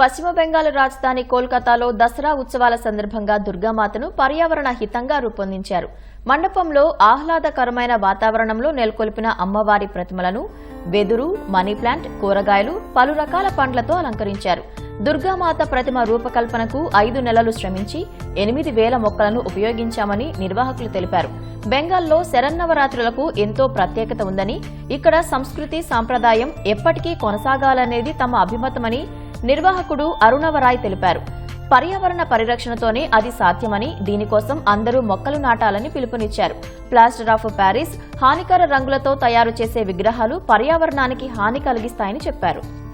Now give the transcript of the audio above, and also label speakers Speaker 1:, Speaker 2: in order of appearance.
Speaker 1: పశ్చిమ బెంగాల్ రాజధాని కోల్కతాలో దసరా ఉత్సవాల సందర్భంగా దుర్గామాతను పర్యావరణ హితంగా రూపొందించారు. మండపంలో ఆహ్లాదకరమైన వాతావరణంలో నెలకొల్పిన అమ్మవారి ప్రతిమలను వెదురు మనీ ప్లాంట్ కూరగాయలు పలు రకాల పండ్లతో అలంకరించారు. దుర్గామాత ప్రతిమ రూపకల్పనకు ఐదు నెలలు శ్రమించి ఎనిమిది వేల మొక్కలను ఉపయోగించామని నిర్వాహకులు తెలిపారు. బెంగాల్లో శరన్నవరాత్రులకు ఎంతో ప్రత్యేకత ఉందని ఇక్కడ సంస్కృతి సాంప్రదాయం ఎప్పటికీ కొనసాగాలనేది తమ అభిమతమని నిర్వాహకుడు అరుణవరాయ్ తెలిపారు. పర్యావరణ పరిరక్షణతోనే అది సాధ్యమని దీనికోసం అందరూ మొక్కలు నాటాలని పిలుపునిచ్చారు. ప్లాస్టర్ ఆఫ్ ప్యారిస్ హానికర రంగులతో తయారు చేసే విగ్రహాలు పర్యావరణానికి హాని కలిగిస్తాయని చెప్పారు.